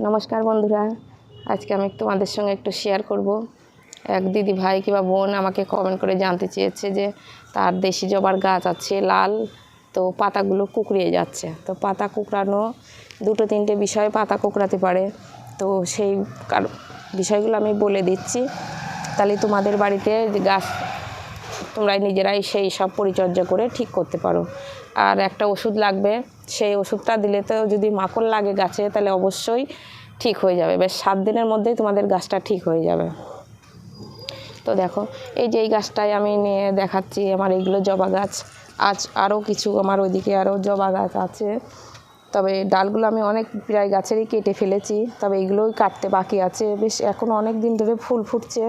নমস্কার বন্ধুরা। আজকে আমি তোমাদের সঙ্গে একটু শেয়ার করব। এক দিদি ভাই কিংবা বোন আমাকে কমেন্ট করে জানতে চেয়েছে যে, তার দেশি জবার গাছ আছে লাল, তো পাতাগুলো কুকড়িয়ে যাচ্ছে। তো পাতা কুকড়ানো, দুটো তিনটে বিষয় পাতা কুকড়াতে পারে। তো সেই কার- বিষয়গুলো আমি বলে দিচ্ছি। তাহলে তোমাদের বাড়িতে গাছ তোমরা নিজেরাই সেই সব পরিচর্যা করে ঠিক করতে পারো। আর একটা ওষুধ লাগবে। সেই ওষুধটা দিলে তো যদি মাকড় লাগে গাছে, তাহলে অবশ্যই ঠিক হয়ে যাবে। বেশ সাত দিনের মধ্যেই তোমাদের গাছটা ঠিক হয়ে যাবে। তো দেখো, এই যে এই গাছটাই আমি নিয়ে দেখাচ্ছি, আমার এইগুলো জবা গাছ। আজ আরও কিছু আমার ওইদিকে আরও জবা গাছ আছে। তবে ডালগুলো আমি অনেক প্রায় গাছেরই কেটে ফেলেছি, তবে এইগুলোই কাটতে বাকি আছে। বেশ, এখন অনেক দিন ধরে ফুল ফুটছে।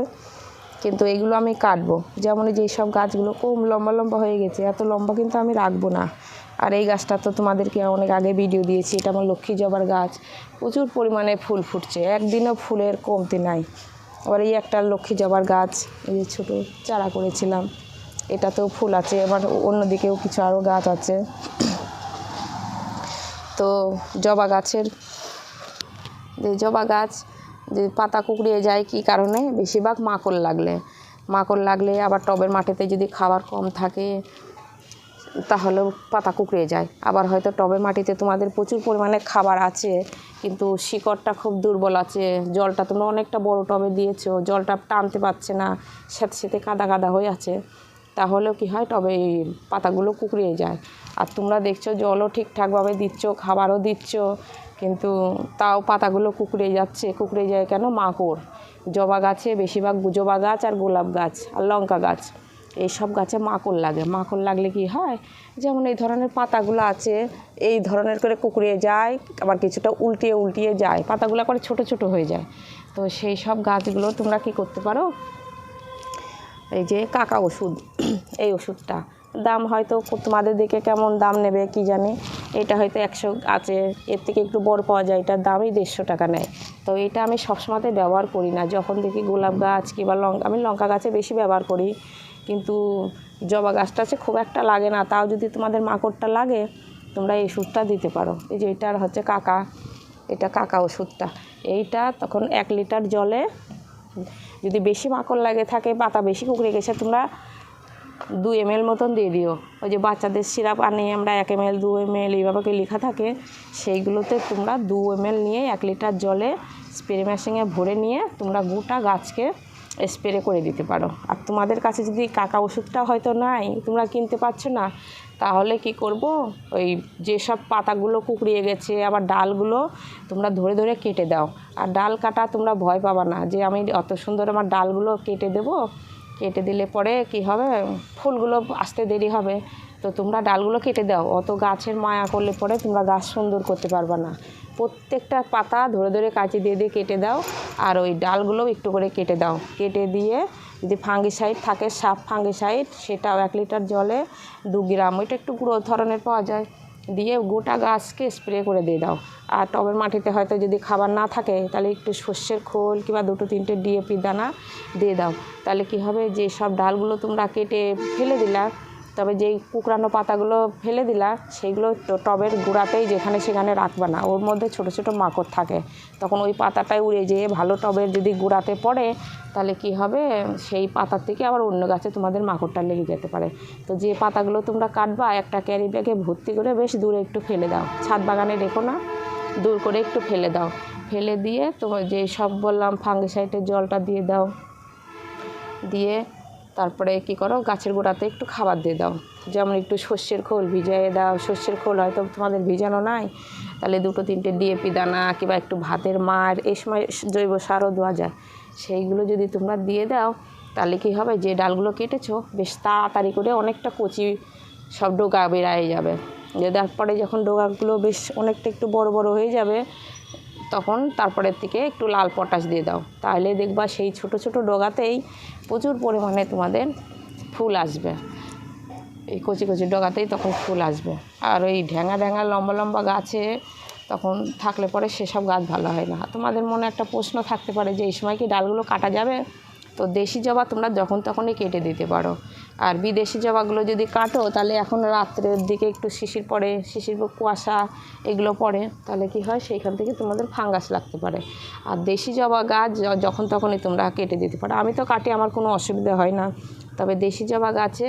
কিন্তু এগুলো আমি কাটবো। যেমন যে সব গাছগুলো কম লম্বা লম্বা হয়ে গেছে, এত লম্বা কিন্তু আমি রাখব না। আর এই গাছটা তো তোমাদেরকে অনেক আগে ভিডিও দিয়েছি, এটা আমার লক্ষ্মী জবার গাছ। প্রচুর পরিমাণে ফুল ফুটছে, একদিনও ফুলের কমতি নাই। আবার এই একটা লক্ষ্মী জবার গাছ, এই যে ছোটো চারা করেছিলাম, এটাতেও ফুল আছে, আবার অন্যদিকেও কিছু আরও গাছ আছে। তো জবা গাছের যে জবা গাছ যে পাতা কুকড়িয়ে যায় কি কারণে? বেশিরভাগ মাকড় লাগলে। মাকড় লাগলে আবার টবের মাটিতে যদি খাবার কম থাকে, তাহলেও পাতা কুকড়িয়ে যায়। আবার হয়তো টবের মাটিতে তোমাদের প্রচুর পরিমাণে খাবার আছে, কিন্তু শিকড়টা খুব দুর্বল আছে, জলটা তোমরা অনেকটা বড় টবে দিয়েছ, জলটা টানতে পারছে না সাথে সাথে কাদা কাদা হয়ে আছে, তাহলেও কি হয় টবে পাতাগুলো কুকড়িয়ে যায়। আর তোমরা দেখছ জলও ঠিকঠাকভাবে দিচ্ছ, খাবারও দিচ্ছ কিন্তু তাও পাতাগুলো কুকড়ে যাচ্ছে, কুকড়ে যায় কেন? মাকড় জবা গাছে বেশিরভাগ জবা গাছ আর গোলাপ গাছ আর লঙ্কা গাছ। এইসব গাছে মাকড় লাগে। মাকড় লাগলে কি হয়? যেমন এই ধরনের পাতাগুলো আছে, এই ধরনের করে কুকড়িয়ে যায়, আবার কিছুটা উল্টিয়ে উল্টিয়ে যায়, পাতাগুলো করে ছোট ছোট হয়ে যায়। তো সেই সব গাছগুলো তোমরা কি করতে পারো? এই যে কাকা ওষুধ, এই ওষুধটা। দাম হয়তো তোমাদের দিকে কেমন দাম নেবে কি জানি। এটা হয়তো একশো আছে, এর থেকে একটু বড় পাওয়া যায়, এটার দামই দেড়শো টাকা নেয়। তো এটা আমি সবসময়তে ব্যবহার করি না। যখন দেখি গোলাপ গাছ কিংবা লঙ্কা আমি লঙ্কা গাছে বেশি ব্যবহার করি, কিন্তু জবা গাছটা আছে খুব একটা লাগে না। তাও যদি তোমাদের মাকড়টা লাগে, তোমরা এই ওষুধটা দিতে পারো। এই যে এটার হচ্ছে কাকা, এটা কাকা ওষুধটা। এইটা তখন এক লিটার জলে যদি বেশি মাকড় লাগে, থাকে পাতা বেশি কুকড়ে গেছে, তোমরা দু এম এল মতন দিয়ে দিও। ওই যে বাচ্চাদের সিরাপ আনি, আমরা এক এম এল দু এম এল এইভাবে লেখা থাকে, সেইগুলোতে তোমরা দু এম এল নিয়ে এক লিটার জলে স্প্রে মেশিনে ভরে নিয়ে তোমরা গোটা গাছকে স্প্রে করে দিতে পারো। আর তোমাদের কাছে যদি কাকা ওষুধটা হয়তো নাই, তোমরা কিনতে পারছ না, তাহলে কি করব? ওই যেসব পাতাগুলো কুকড়িয়ে গেছে, আবার ডালগুলো তোমরা ধরে ধরে কেটে দাও। আর ডাল কাটা তোমরা ভয় পাবা না যে, আমি অত সুন্দর আমার ডালগুলো কেটে দেবো কেটে দিলে পরে কি হবে? ফুলগুলো আসতে দেরি হবে। তো তোমরা ডালগুলো কেটে দাও। অত গাছের মায়া করলে পরে তোমরা গাছ সুন্দর করতে পারবে না। প্রত্যেকটা পাতা ধরে ধরে কাঁচি দিয়ে দিয়ে কেটে দাও আর ওই ডালগুলো একটু করে কেটে দাও। কেটে দিয়ে যদি ফাঙ্গিসাইড থাকে সাপ ফাঙ্গিসাইড, সেটাও এক লিটার জলে দু গ্রাম। ওইটা একটু গুঁড়ো ধরনের পাওয়া যায়। দিয়ে গোটা গাছকে স্প্রে করে দিয়ে দাও। আর টবের মাটিতে হয়তো যদি খাবার না থাকে, তাহলে একটু শস্যের খোল কিংবা দুটো তিনটে ডিএপি দানা দিয়ে দাও। তাহলে কি হবে? যে সব ডালগুলো তোমরা কেটে ফেলে দিলা তবে যেই কুকরানো পাতাগুলো ফেলে দিলা সেইগুলো তো- টবের গোড়াতেই যেখানে সেখানে রাখবে না। ওর মধ্যে ছোট ছোট মাকড় থাকে। তখন ওই পাতাটাই উড়ে যেয়ে ভালো টবের যদি গোড়াতে পড়ে, তাহলে কি হবে? সেই পাতার থেকে আবার অন্য গাছে তোমাদের মাকড়টা লেগে যেতে পারে। তো যে পাতাগুলো তোমরা কাটবা, একটা ক্যারি ব্যাগে ভর্তি করে বেশ দূরে একটু ফেলে দাও। ছাদ বাগানে রেখো না, দূর করে একটু ফেলে দাও। ফেলে দিয়ে তোমার যে সব বললাম ফাঙ্গিসাইডের জলটা দিয়ে দাও। দিয়ে তারপরে কি করো, গাছের গোড়াতে একটু খাবার দিয়ে দাও। যেমন একটু সর্ষের খোল ভিজিয়ে দাও, সর্ষের খোল হয়তো তোমাদের ভিজানো নাই, তাহলে দুটো তিনটে ডিএপি দানা কিংবা একটু ভাতের মার, এই সময় জৈব সারও দেওয়া যায়। সেইগুলো যদি তোমরা দিয়ে দাও, তাহলে কি হবে, যে ডালগুলো কেটেছো, বেশ তাড়াতাড়ি করে অনেকটা কচি সব ডোকা বেরায়ে যাবে। যে তারপরে যখন ডোকাগুলো বেশ অনেকটা একটু বড় বড় হয়ে যাবে তখন তারপরের থেকে একটু লাল পটাশ দিয়ে দাও। তাহলে দেখবা সেই ছোট ছোট ডগাতেই প্রচুর পরিমাণে তোমাদের ফুল আসবে। এই কচি কচি ডগাতেই তখন ফুল আসবে। আর ওই ঢ্যাঙা ঢ্যাঙা লম্বা লম্বা গাছে তখন থাকলে পরে সেসব গাছ ভালো হয় না। তোমাদের মনে একটা প্রশ্ন থাকতে পারে যে, এই সময় কি ডালগুলো কাটা যাবে? তো দেশি জবা তোমরা যখন তখনই কেটে দিতে পারো। আর বিদেশি জবাগুলো যদি কাটো, তাহলে এখন রাত্রের দিকে একটু শিশির পড়ে, শিশির কুয়াশা এগুলো পড়ে, তাহলে কি হয়? সেইখান থেকে তোমাদের ফাঙ্গাস লাগতে পারে। আর দেশি জবা গাছ যখন তখনই তোমরা কেটে দিতে পারো। আমি তো কাটি, আমার কোনো অসুবিধা হয় না। তবে দেশি জবা গাছে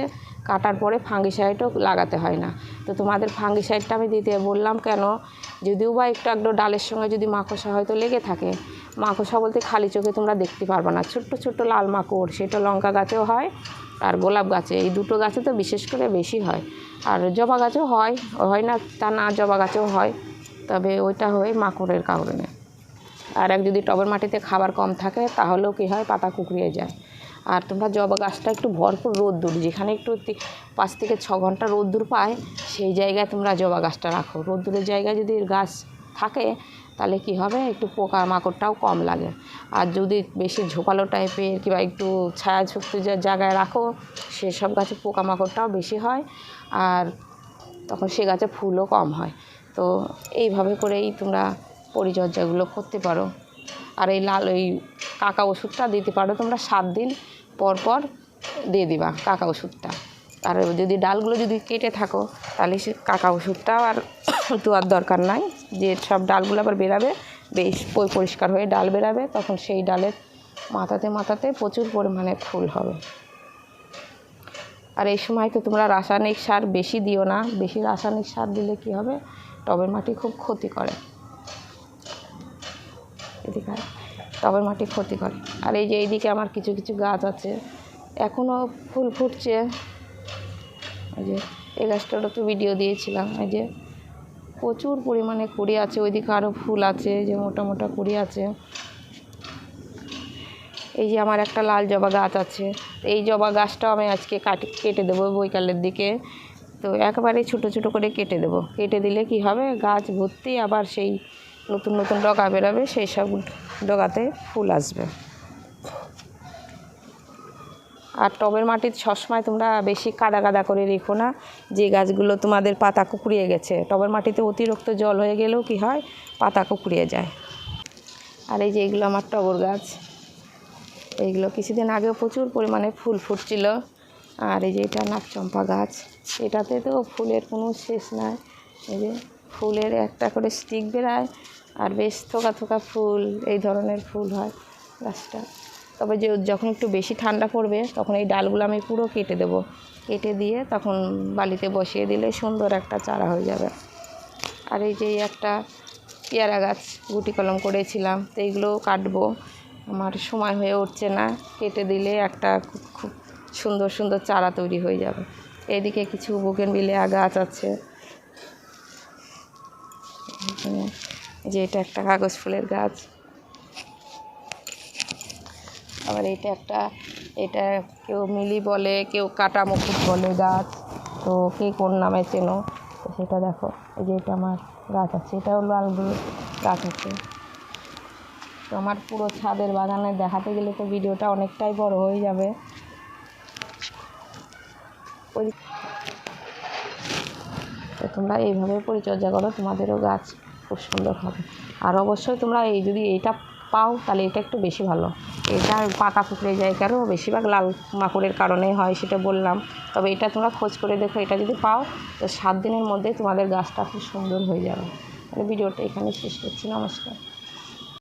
কাটার পরে ফাঙ্গিসাইডও লাগাতে হয় না। তো তোমাদের ফাঙ্গিসাইডটা আমি দিতে বললাম কেন? যদিও বা একটু একটু ডালের সঙ্গে যদি মাকড়সা হয়তো লেগে থাকে মাকড়সা বলতে খালি চোখে তোমরা দেখতে পারবে না। ছোট্ট ছোট্ট লাল মাকড়, সেটা লঙ্কা গাছেও হয় আর গোলাপ গাছে। এই দুটো গাছে তো বিশেষ করে বেশি হয়। আর জবা গাছেও হয় হয় না, তা না জবা গাছেও হয়। তবে ওইটা হয় মাকড়ের কারণে। আর এক যদি টবের মাটিতে খাবার কম থাকে, তাহলেও কী হয়, পাতা কুকড়িয়ে যায়। আর তোমরা জবা গাছটা একটু ভরপুর রোদ্দুর, যেখানে একটু পাঁচ থেকে ছ ঘণ্টা রোদ্দুর পায়, সেই জায়গায় তোমরা জবা গাছটা রাখো। রোদ্দুরের জায়গায় যদি গাছ থাকে তাহলে কি হবে? একটু পোকা মাকড়টাও কম লাগে। আর যদি বেশি ঝোপালো টাইপের কিংবা একটু ছায়া ছায়াযুক্ত যে জায়গায় রাখো, সেসব গাছে পোকামাকড়টাও বেশি হয়। আর তখন সে গাছে ফুলও কম হয়। তো এইভাবে করেই তোমরা পরিচর্যাগুলো করতে পারো। আর এই লাল ওই কাকা ওষুধটা দিতে পারো তোমরা সাত দিন পর পর দিয়ে দিবা কাকা ওষুধটা। আর যদি ডালগুলো যদি কেটে থাকো, তাহলে সে কাকা ওষুধটাও আর দেওয়ার দরকার নাই। যে সব ডালগুলো আবার বেরাবে, বেশ পরি- পরিষ্কার হয়ে ডাল বেরাবে, তখন সেই ডালের মাথাতে মাথাতে প্রচুর পরিমাণে ফুল হবে। আর এই সময় তো তোমরা রাসায়নিক সার বেশি দিও না। বেশি রাসায়নিক সার দিলে কি হবে? টবের মাটি খুব ক্ষতি করে। এদিকে টবের মাটি ক্ষতি করে। আর এই যে এইদিকে আমার কিছু কিছু গাছ আছে এখনও ফুল ফুটছে। এই যে, এই গাছটারও তো ভিডিও দিয়েছিলাম। এই যে প্রচুর পরিমাণে কুড়ি আছে, ওইদিকে আরও ফুল আছে, যে মোটা মোটা কুড়ি আছে। এই যে আমার একটা লাল জবা গাছ আছে, এই জবা গাছটাও আমি আজকে কাটি, কেটে দেবো বৈকালের দিকে। তো একবারে ছোট ছোট করে কেটে দেবো। কেটে দিলে কি হবে? গাছ ভর্তি আবার সেই নতুন নতুন ডগা বেরোবে, সেই সব ডগাতে ফুল আসবে। আর টবের মাটির সবসময় তোমরা বেশি কাদা কাদা করে রেখো না। যে গাছগুলো তোমাদের পাতা কুকড়িয়ে গেছে, টবের মাটিতে অতিরিক্ত জল হয়ে গেলেও কি হয়? পাতা কুকড়িয়ে যায়। আর এই যে এগুলো আমার টগর গাছ। এইগুলো কিছুদিন আগেও প্রচুর পরিমাণে ফুল ফুটছিল। আর এই যে এটা নাকচম্পা গাছ। এটাতে তো ফুলের কোনো শেষ নাই। এই যে ফুলের একটা করে স্টিক বেরায় আর বেশ থোকা থোকা ফুল, এই ধরনের ফুল হয় গাছটা। তবে যে যখন একটু বেশি ঠান্ডা পড়বে, তখন এই ডালগুলো আমি পুরো কেটে দেবো। কেটে দিয়ে তখন বালিতে বসিয়ে দিলে সুন্দর একটা চারা হয়ে যাবে। আর এই যে একটা পেয়ারা গাছ গুটি কলম করেছিলাম তো এইগুলোও কাটবো। আমার সময় হয়ে উঠছে না, কেটে দিলে একটা খুব সুন্দর সুন্দর চারা তৈরি হয়ে যাবে। এদিকে কিছু বুকেন বিলিয়া গাছ আছে। যে এটা একটা কাগজ ফুলের গাছ। আবার এটা একটা, এটা কেউ মিলি বলে, কেউ কাটা মুকুট বলে গাছ। তো কে কোন নামে চেনো? তো সেটা দেখো। এই যে এটা আমার গাছ আছে এটাও লাল ব্লু গাছ আছে। তো আমার পুরো ছাদের বাগানে দেখাতে গেলে তো ভিডিওটা অনেকটাই বড় হয়ে যাবে। তো তোমরা এইভাবে পরিচর্যা করো, তোমাদেরও গাছ খুব সুন্দর হবে। আর অবশ্যই তোমরা এই যদি এইটা পাও, তাহলে এটা একটু বেশি ভালো। এটা পাতা কুকড়ে যায় কেন বেশিরভাগ লাল মাকড়ের কারণে হয়, সেটা বললাম। তবে এটা তোমরা খোঁজ করে দেখো, এটা যদি পাও, তো সাত দিনের মধ্যে তোমাদের গাছটা খুব সুন্দর হয়ে যাবে। ভিডিওটা এখানে শেষ করছি, নমস্কার।